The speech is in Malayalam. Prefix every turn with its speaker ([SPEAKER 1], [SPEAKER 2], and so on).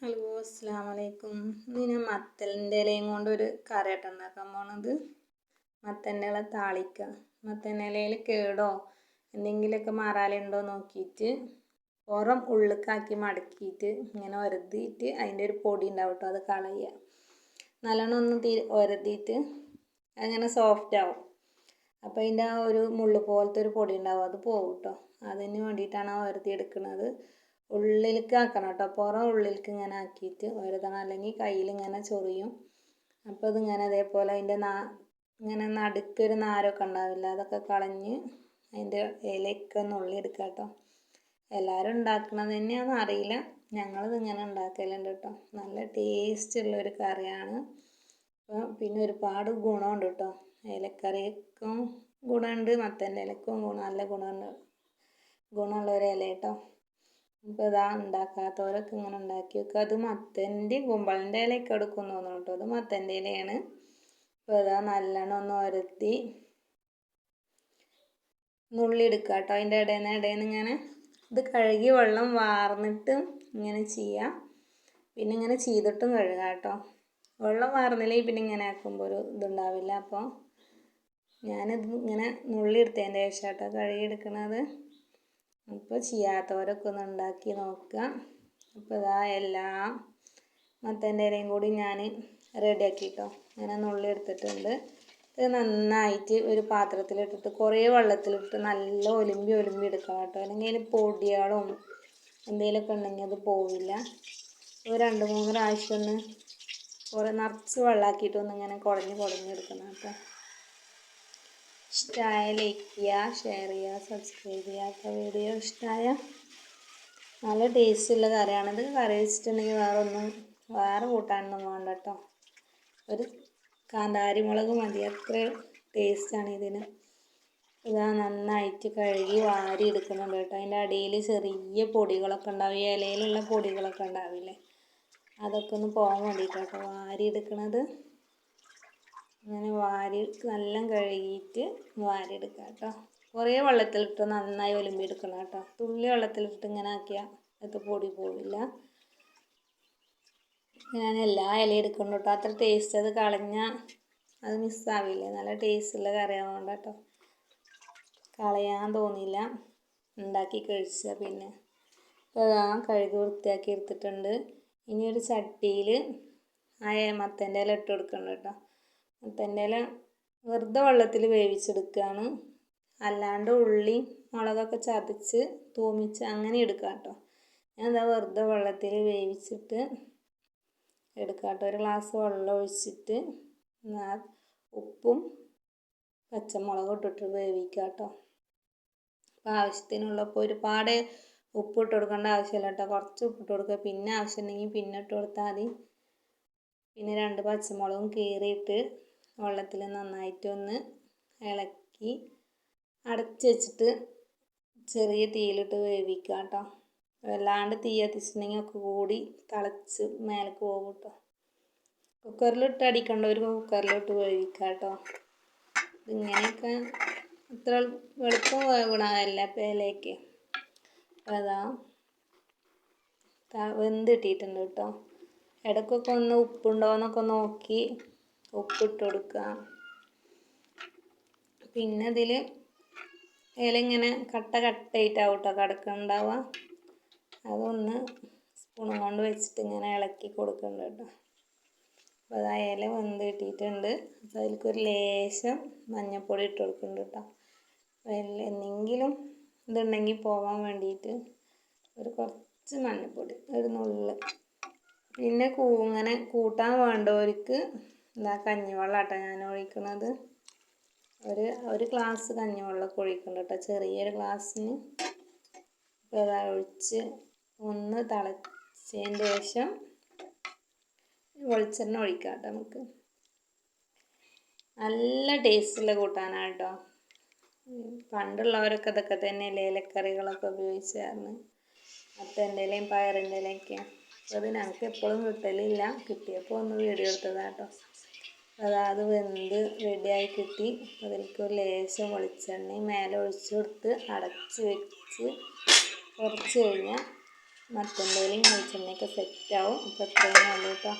[SPEAKER 1] ഹലോ അസ്സാം വലൈക്കും ഇന്ന് മത്തലിന്റെ ഇലയും കൊണ്ട് ഒരു കറിയായിട്ട് ഉണ്ടാക്കാൻ പോണത് മത്തന്റെ ഇല താളിക്ക. മത്തന്റെ ഇലയിൽ കേടോ എന്തെങ്കിലുമൊക്കെ മാറാലുണ്ടോ നോക്കിയിട്ട് പുറം ഉള്ളിക്കാക്കി മടക്കിയിട്ട് ഇങ്ങനെ ഒരതിയിട്ട് അതിന്റെ ഒരു പൊടി ഉണ്ടാവും കേട്ടോ അത് കളയുക നല്ലോണം ഒന്ന് തീ ഒരതിയിട്ട് അങ്ങനെ സോഫ്റ്റ് ആവും. അപ്പോൾ അതിന്റെ ആ ഒരു മുള്ളു പോലത്തെ ഒരു പൊടി ഉണ്ടാവും അത് പോകും കേട്ടോ അതിന് വേണ്ടിയിട്ടാണ് ആ ഒരതി എടുക്കുന്നത് ഉള്ളിലേക്ക് ആക്കണം കേട്ടോ. പുറം ഉള്ളിലേക്ക് ഇങ്ങനെ ആക്കിയിട്ട് ഒരതണം. അല്ലെങ്കിൽ കയ്യിൽ ഇങ്ങനെ ചൊറിയും. അപ്പോൾ ഇതിങ്ങനെ അതേപോലെ അതിന്റെ നാ ഇങ്ങനെ നടുക്കൊരു നാരൊക്കെ ഉണ്ടാവില്ല? അതൊക്കെ കളഞ്ഞ് അതിന്റെ ഇലയൊക്കെ നുള്ളി എടുക്കുക കേട്ടോ. എല്ലാവരും ഉണ്ടാക്കുന്നത് തന്നെയാണെന്ന് അറിയില്ല. ഞങ്ങളിത് ഇങ്ങനെ ഉണ്ടാക്കലുണ്ട് കേട്ടോ. നല്ല ടേസ്റ്റ് ഉള്ളൊരു കറിയാണ്. അപ്പോൾ പിന്നെ ഒരുപാട് ഗുണമുണ്ട് കേട്ടോ. ഇലക്കറിക്കും ഗുണമുണ്ട്. മത്തന്റെ ഇലക്കും ഗുണം നല്ല ഗുണമുണ്ട് ഗുണമുള്ള ഒരു ഇല കേട്ടോ. അപ്പോൾ ഇതാ ഉണ്ടാക്കാത്തവരൊക്കെ ഇങ്ങനെ ഉണ്ടാക്കി വെക്കുക. അത് മത്തന്റെ കുമ്പളന്റെ ഇലയൊക്കെ എടുക്കും തോന്നുന്നു കേട്ടോ. അത് മത്തന്റെ ഇലയാണ്. അപ്പോൾ ഇതാ നല്ലോണം ഒന്ന് ഒരത്തി നുള്ളി എടുക്കുക കേട്ടോ. അതിന്റെ ഇടയിൽ നിന്ന് ഇടയിൽ നിന്ന് ഇങ്ങനെ ഇത് കഴുകി വെള്ളം വാർന്നിട്ട് ഇങ്ങനെ ചെയ്യാം പിന്നെ ഇങ്ങനെ ചെയ്തിട്ടും കഴുകാം കേട്ടോ. വെള്ളം വാർന്നില്ലെങ്കിൽ പിന്നെ ഇങ്ങനെ ആക്കുമ്പോൾ ഒരു ഇതുണ്ടാവില്ല. അപ്പോൾ ഞാനിത് ഇങ്ങനെ നുള്ളി എടുത്തതിന്റെ ശേഷം കേട്ടോ കഴുകി എടുക്കുന്നത് അപ്പോൾ ചെയ്യാത്തവരൊക്കെ ഒന്ന് ഉണ്ടാക്കി നോക്കുക. അപ്പോൾ ഇതാ എല്ലാം മത്തന്റെ ഇലയും കൂടി ഞാൻ റെഡിയാക്കി കേട്ടോ ഞാൻ നുള്ളി എടുത്തിട്ടുണ്ട്. ഇത് നന്നായിട്ട് ഒരു പാത്രത്തിലിട്ടിട്ട് കുറേ വെള്ളത്തിലിട്ട് നല്ല ഒലിമ്പി ഒലിമ്പി എടുക്കണം കേട്ടോ. അല്ലെങ്കിൽ അതിൽ പൊടികളും എന്തെങ്കിലുമൊക്കെ ഉണ്ടെങ്കിൽ അത് പോവില്ല. ഒരു രണ്ട് മൂന്ന് പ്രാവശ്യം ഒന്ന് കുറേ നിറച്ച് വെള്ളമാക്കിയിട്ടൊന്ന് ഇങ്ങനെ കുഴഞ്ഞ് കുഴഞ്ഞെടുക്കണം കേട്ടോ. ഇഷ്ടമായ ലൈക്ക് ചെയ്യുക ഷെയർ ചെയ്യുക സബ്സ്ക്രൈബ് ചെയ്യുക വീഡിയോ ഇഷ്ടമായ നല്ല ടേസ്റ്റുള്ള കറിയാണിത് കറി വെച്ചിട്ടുണ്ടെങ്കിൽ വേറെ ഒന്നും വേറെ കൂട്ടാനൊന്നും വേണ്ട കേട്ടോ ഒരു കാന്താരി മുളക് മതി. അത്ര ടേസ്റ്റാണ് ഇതിന്. ഇതാ നന്നായിട്ട് കഴുകി വാരി എടുക്കുന്നുണ്ട് കേട്ടോ. അതിന്റെ അടിയിൽ ചെറിയ പൊടികളൊക്കെ ഉണ്ടാവും. ഈ ഇലയിലുള്ള പൊടികളൊക്കെ ഉണ്ടാവില്ലേ? അതൊക്കെ ഒന്ന് പോകാൻ വേണ്ടിയിട്ടാട്ടോ വാരി എടുക്കണത്. അങ്ങനെ വാരി നല്ല കഴുകിയിട്ട് വാരി എടുക്കുക കേട്ടോ കുറേ വെള്ളത്തിലിട്ട് നന്നായി ഒലുമ്പിയെടുക്കണം കേട്ടോ. തുള്ളി വെള്ളത്തിലിട്ട് ഇങ്ങനെ ആക്കിയാൽ അത് പൊടി പോവില്ല. ഞാൻ എല്ലാ ഇലയും എടുക്കണം കേട്ടോ. അത്ര ടേസ്റ്റ് അത് കളഞ്ഞാൽ അത് മിസ്സാവില്ല നല്ല ടേസ്റ്റുള്ള കറിയാവുകൊണ്ട് കേട്ടോ. കളയാൻ തോന്നിയില്ല. ഉണ്ടാക്കി കഴിച്ച പിന്നെ. ഇപ്പോൾ കഴുകി വൃത്തിയാക്കി എടുത്തിട്ടുണ്ട്. ഇനി ഒരു ചട്ടിയിൽ ആ മത്തന്റെ ഇല ഇട്ട് കൊടുക്കണം കേട്ടോ. ഇല വെറുതെ വെള്ളത്തിൽ വേവിച്ചെടുക്കുകയാണ്. അല്ലാണ്ട് ഉള്ളി മുളകൊക്കെ ചതച്ച് തൂമിച്ച് അങ്ങനെ എടുക്കുക കേട്ടോ. ഞാൻ എന്താ വെറുതെ വെള്ളത്തിൽ വേവിച്ചിട്ട് എടുക്കുക കേട്ടോ ഒരു ഗ്ലാസ് വെള്ളം ഒഴിച്ചിട്ട് ഉപ്പും പച്ചമുളകും ഇട്ടിട്ട് വേവിക്കുക കേട്ടോ. അപ്പോൾ ആവശ്യത്തിനുള്ളപ്പോൾ ഒരുപാട് ഉപ്പ് ഇട്ട് കൊടുക്കേണ്ട ആവശ്യമില്ല കേട്ടോ. കുറച്ച് ഉപ്പ് ഇട്ട് കൊടുക്കുക. പിന്നെ ആവശ്യമുണ്ടെങ്കിൽ പിന്നെ ഇട്ട് കൊടുത്താൽ മതി. പിന്നെ രണ്ട് പച്ചമുളകും കീറിയിട്ട് വെള്ളത്തിൽ നന്നായിട്ടൊന്ന് ഇളക്കി അടച്ച് വെച്ചിട്ട് ചെറിയ തീയിലിട്ട് വേവിക്കുക കേട്ടോ. വല്ലാണ്ട് തീ കത്തിച്ചിട്ടുണ്ടെങ്കിൽ ഒക്കെ കൂടി തിളച്ച് മേലേക്ക് പോകും കേട്ടോ. കുക്കറിലിട്ട് ഒരു കുക്കറിലിട്ട് വേവിക്കുക കേട്ടോ. ഇങ്ങനെയൊക്കെ അത്ര എളുപ്പം വേവണമല്ല പേലേക്ക്. അതാ അതാ വെന്തിട്ടിട്ടുണ്ട് കേട്ടോ. ഇടയ്ക്കൊക്കെ ഒന്ന് ഉപ്പുണ്ടോ എന്നൊക്കെ നോക്കി ഉപ്പിട്ട് കൊടുക്കുക. പിന്നെ ഇതിൽ ഇല ഇങ്ങനെ കട്ട കട്ടയിട്ടാവും കേട്ടോ കിടക്കുന്നുണ്ടാവുക. അതൊന്ന് സ്പൂണും കൊണ്ട് വെച്ചിട്ട് ഇങ്ങനെ ഇളക്കി കൊടുക്കുന്നുണ്ട് കേട്ടോ. അപ്പോൾ അത് ഇല വെന്ത് കിട്ടിയിട്ടുണ്ട്. അപ്പോൾ അതിലേക്കൊരു ലേശം മഞ്ഞപ്പൊടി ഇട്ട് കൊടുക്കുന്നുണ്ട് കേട്ടോ. എന്തെങ്കിലും ഇതുണ്ടെങ്കിൽ പോകാൻ വേണ്ടിയിട്ട് ഒരു കുറച്ച് മഞ്ഞപ്പൊടി ഒരു നുള്ള്. പിന്നെ ഇങ്ങനെ കൂട്ടാൻ വേണ്ടവർക്ക് ഇതാ കഞ്ഞിവെള്ളാട്ടോ ഞാൻ ഒഴിക്കുന്നത്. ഒരു ഒരു ഗ്ലാസ് കഞ്ഞിവെള്ളമൊക്കെ ഒഴിക്കുന്നുണ്ട് കേട്ടോ ചെറിയൊരു ഗ്ലാസ്സിന് ഒഴിച്ച് ഒന്ന് തിളച്ചതിന് ശേഷം വെളിച്ചെണ്ണ ഒഴിക്കാം കേട്ടോ നമുക്ക്. നല്ല ടേസ്റ്റുള്ള കൂട്ടാനാണ് കേട്ടോ പണ്ടുള്ളവരൊക്കെ ഇതൊക്കെ തന്നെ ഇലക്കറികളൊക്കെ ഉപയോഗിച്ചായിരുന്നു അപ്പം ഇലയും പയറിന്റെ ഇലയൊക്കെ അപ്പോൾ അത് ഞങ്ങൾക്ക് എപ്പോഴും കിട്ടലില്ല കിട്ടിയപ്പോൾ ഒന്ന് വീഡിയോ എടുത്തതാട്ടോ കേട്ടോ അത് വെന്ത് റെഡിയായി കിട്ടി. അതിലേക്ക് ഒരു ലേശം വെളിച്ചെണ്ണ മേലെ ഒഴിച്ച് കൊടുത്ത് അടച്ച് വെച്ച് കുറച്ച് കഴിഞ്ഞാൽ മറ്റെന്തെങ്കിലും വെളിച്ചെണ്ണയൊക്കെ സെറ്റാവും അപ്പോൾ എത്രയും ഉള്ളൂ കേട്ടോ